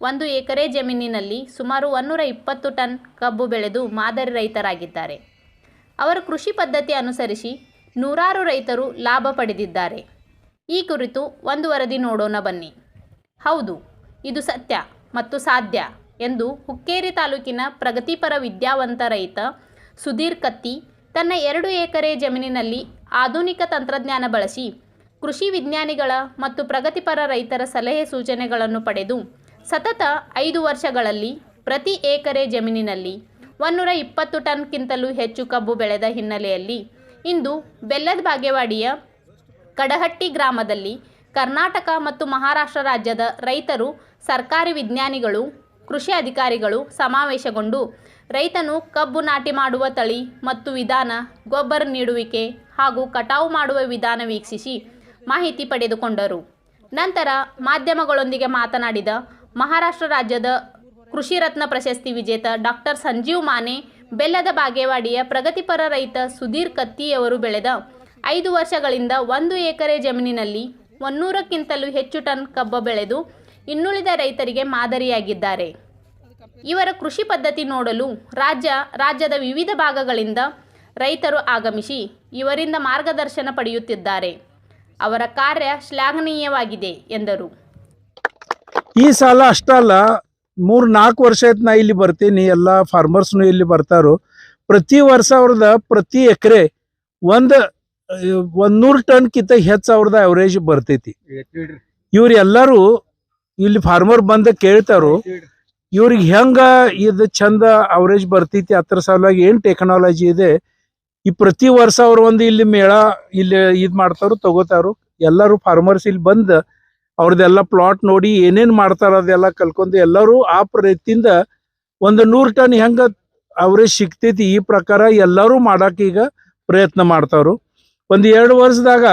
ಒಂದು ಎಕರೆ ಜಮೀನಿನಲ್ಲಿ ಸುಮಾರು ಒನ್ನೂರ ಇಪ್ಪತ್ತು ಟನ್ ಕಬ್ಬು ಬೆಳೆದು ಮಾದರಿ ರೈತರಾಗಿದ್ದಾರೆ. ಅವರ ಕೃಷಿ ಪದ್ಧತಿ ಅನುಸರಿಸಿ ನೂರಾರು ರೈತರು ಲಾಭ ಪಡೆದಿದ್ದಾರೆ. ಈ ಕುರಿತು ಒಂದು ವರದಿ ನೋಡೋಣ ಬನ್ನಿ. ಹೌದು, ಇದು ಸತ್ಯ ಮತ್ತು ಸಾಧ್ಯ ಎಂದು ಹುಕ್ಕೇರಿ ತಾಲೂಕಿನ ಪ್ರಗತಿಪರ ವಿದ್ಯಾವಂತ ರೈತ ಸುಧೀರ್ ಕತ್ತಿ ತನ್ನ ಎರಡು ಎಕರೆ ಜಮೀನಿನಲ್ಲಿ ಆಧುನಿಕ ತಂತ್ರಜ್ಞಾನ ಬಳಸಿ ಕೃಷಿ ವಿಜ್ಞಾನಿಗಳ ಮತ್ತು ಪ್ರಗತಿಪರ ರೈತರ ಸಲಹೆ ಸೂಚನೆಗಳನ್ನು ಪಡೆದು ಸತತ ಐದು ವರ್ಷಗಳಲ್ಲಿ ಪ್ರತಿ ಎಕರೆ ಜಮೀನಿನಲ್ಲಿ ಒಂದೂರ ಇಪ್ಪತ್ತು ಟನ್ಗಿಂತಲೂ ಹೆಚ್ಚು ಕಬ್ಬು ಬೆಳೆದ ಹಿನ್ನೆಲೆಯಲ್ಲಿ ಇಂದು ಬೆಲ್ಲದ ಬಾಗೇವಾಡಿಯ ಕಡಹಟ್ಟಿ ಗ್ರಾಮದಲ್ಲಿ ಕರ್ನಾಟಕ ಮತ್ತು ಮಹಾರಾಷ್ಟ್ರ ರಾಜ್ಯದ ರೈತರು, ಸರ್ಕಾರಿ ವಿಜ್ಞಾನಿಗಳು, ಕೃಷಿ ಅಧಿಕಾರಿಗಳು ಸಮಾವೇಶಗೊಂಡು ರೈತನು ಕಬ್ಬು ನಾಟಿ ಮಾಡುವ ತಳಿ ಮತ್ತು ವಿಧಾನ, ಗೊಬ್ಬರ ನೀಡುವಿಕೆ ಹಾಗೂ ಕಟಾವು ಮಾಡುವ ವಿಧಾನ ವೀಕ್ಷಿಸಿ ಮಾಹಿತಿ ಪಡೆದುಕೊಂಡರು. ನಂತರ ಮಾಧ್ಯಮಗಳೊಂದಿಗೆ ಮಾತನಾಡಿದ ಮಹಾರಾಷ್ಟ್ರ ರಾಜ್ಯದ ಕೃಷಿ ರತ್ನ ಪ್ರಶಸ್ತಿ ವಿಜೇತ ಡಾಕ್ಟರ್ ಸಂಜೀವ್ ಮಾನೆ, ಬೆಲ್ಲದ ಬಾಗೇವಾಡಿಯ ಪ್ರಗತಿಪರ ರೈತ ಸುಧೀರ್ ಕತ್ತಿಯವರು ಬೆಳೆದ ಐದು ವರ್ಷಗಳಿಂದ ಒಂದು ಎಕರೆ ಜಮೀನಿನಲ್ಲಿ ಒನ್ನೂರಕ್ಕಿಂತಲೂ ಹೆಚ್ಚು ಟನ್ ಕಬ್ಬು ಬೆಳೆದು ಇನ್ನುಳಿದ ರೈತರಿಗೆ ಮಾದರಿಯಾಗಿದ್ದಾರೆ. ಇವರ ಕೃಷಿ ಪದ್ಧತಿ ನೋಡಲು ರಾಜ್ಯ, ರಾಜ್ಯದ ವಿವಿಧ ಭಾಗಗಳಿಂದ ರೈತರು ಆಗಮಿಸಿ ಇವರಿಂದ ಮಾರ್ಗದರ್ಶನ ಪಡೆಯುತ್ತಿದ್ದಾರೆ. ಅವರ ಕಾರ್ಯ ಶ್ಲಾಘನೀಯವಾಗಿದೆ ಎಂದರು. ಈ ಸಾಲ ಅಷ್ಟಲ್ಲ ಮೂರ್ ನಾಲ್ಕು ವರ್ಷ ಆಯ್ತು ನಾ ಇಲ್ಲಿ ಬರ್ತೀನಿ, ಎಲ್ಲ ಫಾರ್ಮರ್ಸ್ನು ಇಲ್ಲಿ ಬರ್ತಾರು. ಪ್ರತಿ ವರ್ಷ ಅವ್ರದ ಪ್ರತಿ ಎಕರೆ ಒಂದ್ ಒಂದೂರು ಟನ್ ಕಿತ್ತ ಹೆಚ್ಚ ಅವ್ರದ ಅವರೇಜ್ ಬರ್ತೈತಿ. ಇವ್ರು ಎಲ್ಲರೂ ಇಲ್ಲಿ ಫಾರ್ಮರ್ ಬಂದ ಕೇಳ್ತಾರು, ಇವ್ರಿಗೆ ಹೆಂಗ ಇದು ಚಂದ ಅವರೇಜ್ ಬರ್ತೈತಿ ಹತ್ರ ಸಲುವಾಗಿ ಏನ್ ಟೆಕ್ನಾಲಜಿ ಇದೆ, ಈ ಪ್ರತಿ ವರ್ಷ ಅವ್ರ ಒಂದು ಇಲ್ಲಿ ಮೇಳ, ಇಲ್ಲಿ ಇದ್ ಮಾಡ್ತಾರು, ತಗೋತಾರು, ಎಲ್ಲರೂ ಫಾರ್ಮರ್ಸ್ ಇಲ್ಲಿ ಬಂದ್ ಅವ್ರದ್ದೆಲ್ಲ ಪ್ಲಾಟ್ ನೋಡಿ ಏನೇನ್ ಮಾಡ್ತಾರ ಅದೆಲ್ಲ ಕಲ್ಕೊಂಡು ಎಲ್ಲರೂ ಆ ರೀತಿಯಿಂದ ಒಂದು ನೂರು ಟನ್ ಹೆಂಗ ಅವ್ರಿಗೆ ಸಿಗ್ತೈತಿ ಈ ಪ್ರಕಾರ ಎಲ್ಲರೂ ಮಾಡಾಕ ಈಗ ಪ್ರಯತ್ನ ಮಾಡ್ತಾವ್ರು. ಒಂದ್ ಎರಡು ವರ್ಷದಾಗ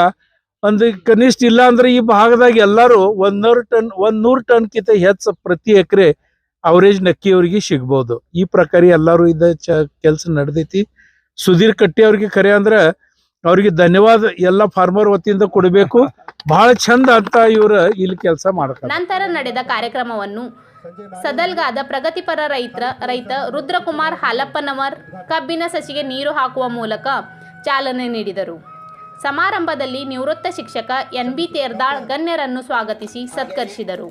ಒಂದು ಕನಿಷ್ಠ ಇಲ್ಲ ಅಂದ್ರೆ ಈ ಭಾಗದಾಗ ಎಲ್ಲರೂ ಒಂದ್ ನೂರು ಟನ್, ಒಂದ್ ನೂರು ಟನ್ ಕಿಂತ ಹೆಚ್ಚು ಪ್ರತಿ ಎಕರೆ ಅವರೇಜ್ ನಕ್ಕಿ ಅವ್ರಿಗೆ ಸಿಗ್ಬೋದು. ಈ ಪ್ರಕಾರ ಎಲ್ಲರೂ ಇದ ಚ ಕೆಲಸ ನಡೆದೈತಿ. ಸುಧೀರ್ ಕಟ್ಟಿ ಅವ್ರಿಗೆ ಕರೆ ಅಂದ್ರ ಅವ್ರಿಗೆ ಧನ್ಯವಾದ ಎಲ್ಲ ಫಾರ್ಮರ್ ವತಿಯಿಂದ ಕೊಡಬೇಕು. ಬಹಳ ಚಂದ ಅಂತ ಇವ್ರ ಇಲ್ಲಿ ಕೆಲಸ ಮಾಡ್ತಾರೆ ನಂತರ ನಡೆದ ಕಾರ್ಯಕ್ರಮವನ್ನು ಸದಲ್ಗಾದ ಪ್ರಗತಿಪರ ರೈತ ರೈತ ರುದ್ರಕುಮಾರ್ ಹಾಲಪ್ಪನವರ್ ಕಬ್ಬಿನ ಸಸಿಗೆ ನೀರು ಹಾಕುವ ಮೂಲಕ ಚಾಲನೆ ನೀಡಿದರು. ಸಮಾರಂಭದಲ್ಲಿ ನಿವೃತ್ತ ಶಿಕ್ಷಕ ಎನ್ ಬಿ ತೇರ್ದಾಳ್ ಗಣ್ಯರನ್ನು ಸ್ವಾಗತಿಸಿ ಸತ್ಕರಿಸಿದರು.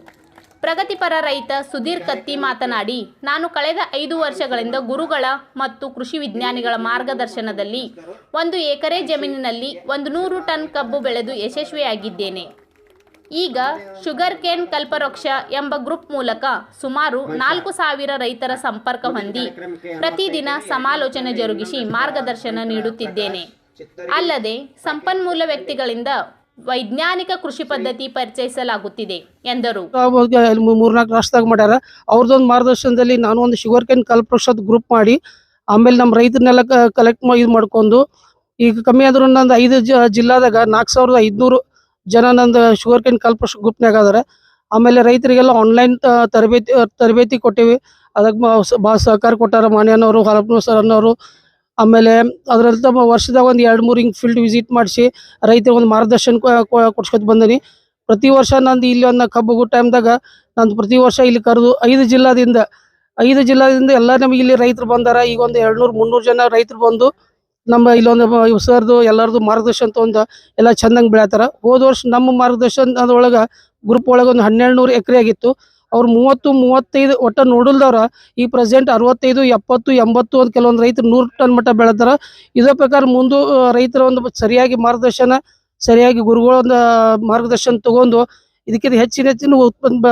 ಪ್ರಗತಿಪರ ರೈತ ಸುಧೀರ್ ಕತ್ತಿ ಮಾತನಾಡಿ, ನಾನು ಕಳೆದ ಐದು ವರ್ಷಗಳಿಂದ ಗುರುಗಳ ಮತ್ತು ಕೃಷಿ ವಿಜ್ಞಾನಿಗಳ ಮಾರ್ಗದರ್ಶನದಲ್ಲಿ ಒಂದು ಎಕರೆ ಜಮೀನಿನಲ್ಲಿ ಒಂದು ನೂರು ಟನ್ ಕಬ್ಬು ಬೆಳೆದು ಯಶಸ್ವಿಯಾಗಿದ್ದೇನೆ. ಈಗ ಶುಗರ್ ಕೇನ್ ಕಲ್ಪವೃಕ್ಷ ಎಂಬ ಗ್ರೂಪ್ ಮೂಲಕ ಸುಮಾರು ನಾಲ್ಕು ಸಾವಿರ ರೈತರ ಸಂಪರ್ಕ ಹೊಂದಿ ಪ್ರತಿದಿನ ಸಮಾಲೋಚನೆ ಜರುಗಿಸಿ ಮಾರ್ಗದರ್ಶನ ನೀಡುತ್ತಿದ್ದೇನೆ. ಅಲ್ಲದೆ ಸಂಪನ್ಮೂಲ ವ್ಯಕ್ತಿಗಳಿಂದ ವೈಜ್ಞಾನಿಕ ಕೃಷಿ ಪದ್ಧತಿ ಪರಿಚಯಿಸಲಾಗುತ್ತಿದೆ ಎಂದರು. ಮೂರ್ನಾಲ್ಕು ರಾಷ್ಟ್ರದಾಗ ಮಾಡ್ಯಾರ. ಅವ್ರದ್ದೊಂದು ಮಾರ್ಗದರ್ಶನದಲ್ಲಿ ನಾನು ಒಂದು ಶುಗರ್ ಕೇನ್ ಕಲ್ಪವೃಕ್ಷದ ಗ್ರೂಪ್ ಮಾಡಿ, ಆಮೇಲೆ ನಮ್ಮ ರೈತರನ್ನೆಲ್ಲ ಕಲೆಕ್ಟ್ ಇದು ಮಾಡ್ಕೊಂಡು, ಈಗ ಕಮ್ಮಿ ಆದ್ರೂ ನಂದು ಐದು ಜಿಲ್ಲಾದಾಗ ನಾಲ್ಕು ಸಾವಿರದ ಐದುನೂರು ಜನ ನಂದು ಶುಗರ್ ಕೇನ್ ಕಲ್ಪವೃಕ್ಷ ಗ್ರೂಪ್ನಾಗ ಅದಾರ ಆಮೇಲೆ ರೈತರಿಗೆಲ್ಲ ಆನ್ಲೈನ್ ತರಬೇತಿ ತರಬೇತಿ ಕೊಟ್ಟಿವಿ. ಅದಕ್ಕೆ ಭಾಳ ಸಹಕಾರ ಕೊಟ್ಟಾರ ಮಾನ್ಯನವರು ಹರಪ್ನ ಸರ್ ಅನ್ನೋರು ಆಮೇಲೆ ಅದ್ರಲ್ಲಿ ತಮ್ಮ ವರ್ಷದಾಗ ಒಂದು ಎರಡು ಮೂರು ಹಿಂಗೆ ಫೀಲ್ಡ್ ವಿಸಿಟ್ ಮಾಡಿಸಿ ರೈತರಿಗೆ ಒಂದು ಮಾರ್ಗದರ್ಶನ ಕೊಡ್ಸ್ಕೊತ ಬಂದೀನಿ. ಪ್ರತಿ ವರ್ಷ ನಂದು ಇಲ್ಲಿ ಒಂದು ಕಬ್ಬು ಟೈಮ್ದಾಗ ನಂದು ಪ್ರತಿ ವರ್ಷ ಇಲ್ಲಿ ಕರೆದು ಐದು ಜಿಲ್ಲಾದಿಂದ ಐದು ಜಿಲ್ಲಾದಿಂದ ಎಲ್ಲ ನಮಗೆ ಇಲ್ಲಿ ರೈತರು ಬಂದಾರ. ಈಗ ಒಂದು ಎರಡ್ನೂರು, ಮುನ್ನೂರು ಜನ ರೈತರು ಬಂದು ನಮ್ಮ ಇಲ್ಲೊಂದು ಸರ್ದು ಎಲ್ಲರದು ಮಾರ್ಗದರ್ಶನ ತೊಗೊಂಡು ಎಲ್ಲ ಚಂದಂಗೆ ಬೆಳತಾರ ಹೋದ ವರ್ಷ ನಮ್ಮ ಮಾರ್ಗದರ್ಶನ ಅದ್ರೊಳಗೆ ಗ್ರೂಪ್ ಒಳಗೆ ಒಂದು ಹನ್ನೆರಡು ನೂರು ಎಕರೆ ಆಗಿತ್ತು. ಅವ್ರು ಮೂವತ್ತು, ಮೂವತ್ತೈದು ಒಟ್ಟ ನೋಡಲ್ದವ್ರ, ಈ ಪ್ರೆಸೆಂಟ್ ಅರವತ್ತೈದು, ಎಪ್ಪತ್ತು, ಎಂಬತ್ತು ಒಂದು ಕೆಲವೊಂದು ರೈತರು ನೂರು ಟನ್ ಮಟ್ಟ ಬೆಳೆದಾರ ಇದೇ ಪ್ರಕಾರ ಮುಂದೆ ರೈತರ ಒಂದು ಸರಿಯಾಗಿ ಮಾರ್ಗದರ್ಶನ, ಸರಿಯಾಗಿ ಗುರುಗಳ ಒಂದು ಮಾರ್ಗದರ್ಶನ ತಗೊಂಡು ಇದಕ್ಕಿಂತ ಹೆಚ್ಚಿನ ಹೆಚ್ಚಿನ ಉತ್ಪನ್ನ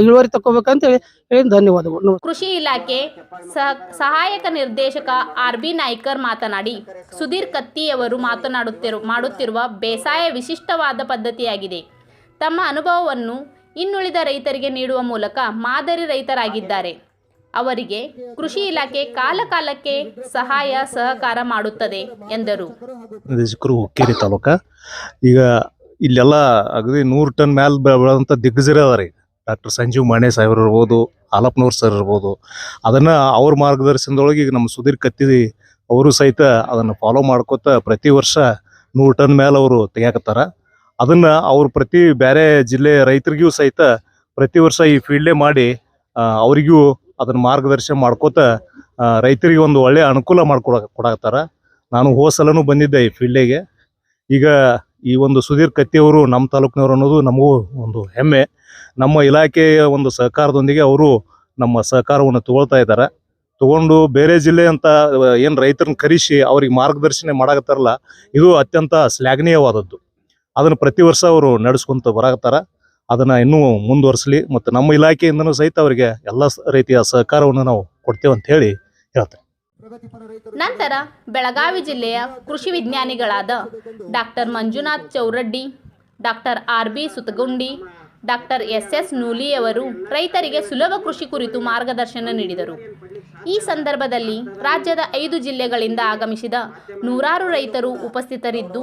ಇಳುವರಿ ತಗೋಬೇಕಂತ ಹೇಳಿ ಧನ್ಯವಾದಗಳು. ಕೃಷಿ ಇಲಾಖೆ ಸಹ- ಸಹಾಯಕ ನಿರ್ದೇಶಕ ಆರ್ ಬಿ ನಾಯ್ಕರ್ ಮಾತನಾಡಿ, ಸುಧೀರ್ ಕತ್ತಿಯವರು ಮಾತನಾಡುತ್ತಿರು, ಮಾಡುತ್ತಿರುವ ಬೇಸಾಯ ವಿಶಿಷ್ಟವಾದ ಪದ್ಧತಿಯಾಗಿದೆ. ತಮ್ಮ ಅನುಭವವನ್ನು ಇನ್ನುಳಿದ ರೈತರಿಗೆ ನೀಡುವ ಮೂಲಕ ಮಾದರಿ ರೈತರಾಗಿದ್ದಾರೆ. ಅವರಿಗೆ ಕೃಷಿ ಇಲಾಖೆ ಕಾಲಕಾಲಕ್ಕೆ ಸಹಾಯ, ಸಹಕಾರ ಮಾಡುತ್ತದೆ ಎಂದರು. ಹುಕ್ಕೇರಿ ತಾಲೂಕ. ಈಗ ಇಲ್ಲೆಲ್ಲ ಅಗದಿ ನೂರು ಟನ್ ಮ್ಯಾಲ ಬೆಳೆದಂಥ ದಿಗ್ಗಜರೇ ಈಗ. ಡಾಕ್ಟರ್ ಸಂಜೀವ್ ಮಾಣೆ ಸಾಹೇಬ್ರು ಇರ್ಬೋದು ಆಲಪ್ನವ್ರ ಸರ್ ಇರ್ಬೋದು, ಅದನ್ನ ಅವ್ರ ಮಾರ್ಗದರ್ಶನದೊಳಗೆ ಈಗ ನಮ್ಮ ಸುಧೀರ್ ಕತ್ತಿ ಅವರು ಸಹಿತ ಅದನ್ನ ಫಾಲೋ ಮಾಡ್ಕೋತ ಪ್ರತಿ ವರ್ಷ ನೂರು ಟನ್ ಮೇಲೆ ಅವರು ತೆಗಿಯಾಕತ್ತಾರ. ಅದನ್ನ ಅವ್ರ ಪ್ರತಿ ಬೇರೆ ಜಿಲ್ಲೆ ರೈತರಿಗೂ ಸಹಿತ ಪ್ರತಿ ವರ್ಷ ಈ ಫೀಲ್ಡೇ ಮಾಡಿ ಅವರಿಗೂ ಅದನ್ನ ಮಾರ್ಗದರ್ಶನ ಮಾಡ್ಕೋತ ರೈತರಿಗೆ ಒಂದು ಒಳ್ಳೆ ಅನುಕೂಲ ಮಾಡ್ಕೊಡ, ಕೊಡಾಕತ್ತಾರ. ನಾನು ಹೋಸಲನು ಸಲನೂ ಬಂದಿದ್ದೆ ಈ ಫೀಲ್ಡಿಗೆ ಈಗ ಈ ಒಂದು ಸುಧೀರ್ ಕತ್ತಿಯವರು ನಮ್ಮ ತಾಲೂಕಿನವರು ಅನ್ನೋದು ನಮಗೂ ಒಂದು ಹೆಮ್ಮೆ. ನಮ್ಮ ಇಲಾಖೆಯ ಒಂದು ಸಹಕಾರದೊಂದಿಗೆ ಅವರು ನಮ್ಮ ಸಹಕಾರವನ್ನು ತಗೊಳ್ತಾ ಇದ್ದಾರೆ. ತಗೊಂಡು ಬೇರೆ ಜಿಲ್ಲೆ ಅಂತ, ಏನು ರೈತರನ್ನ ಕರೆಸಿ ಅವ್ರಿಗೆ ಮಾರ್ಗದರ್ಶನ ಮಾಡಾಕತ್ತಾರಲ್ಲ, ಇದು ಅತ್ಯಂತ ಶ್ಲಾಘನೀಯವಾದದ್ದು. ಅದನ್ನು ಪ್ರತಿ ವರ್ಷ ಅವರು ನಡೆಸ್ಕೊಂತ ಬರಾಕತ್ತಾರ ಅದನ್ನ ಇನ್ನೂ ಮುಂದುವರಿಸಲಿ ಮತ್ತು ನಮ್ಮ ಇಲಾಖೆಯಿಂದನೂ ಸಹಿತ ಅವರಿಗೆ ಎಲ್ಲ ರೀತಿಯ ಸಹಕಾರವನ್ನು ನಾವು ಕೊಡ್ತೇವೆ ಅಂತ ಹೇಳಿ ಹೇಳ್ತೇವೆ ನಂತರ ಬೆಳಗಾವಿ ಜಿಲ್ಲೆಯ ಕೃಷಿ ವಿಜ್ಞಾನಿಗಳಾದ doctor Manjunath Chauraddi, doctor R B Sutagundi, doctor S S ನೂಲಿಯವರು ರೈತರಿಗೆ ಸುಲಭ ಕೃಷಿ ಕುರಿತು ಮಾರ್ಗದರ್ಶನ ನೀಡಿದರು. ಈ ಸಂದರ್ಭದಲ್ಲಿ ರಾಜ್ಯದ ಐದು ಜಿಲ್ಲೆಗಳಿಂದ ಆಗಮಿಸಿದ ನೂರಾರು ರೈತರು ಉಪಸ್ಥಿತರಿದ್ದು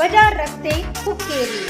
बजार रखते हुक्केरी।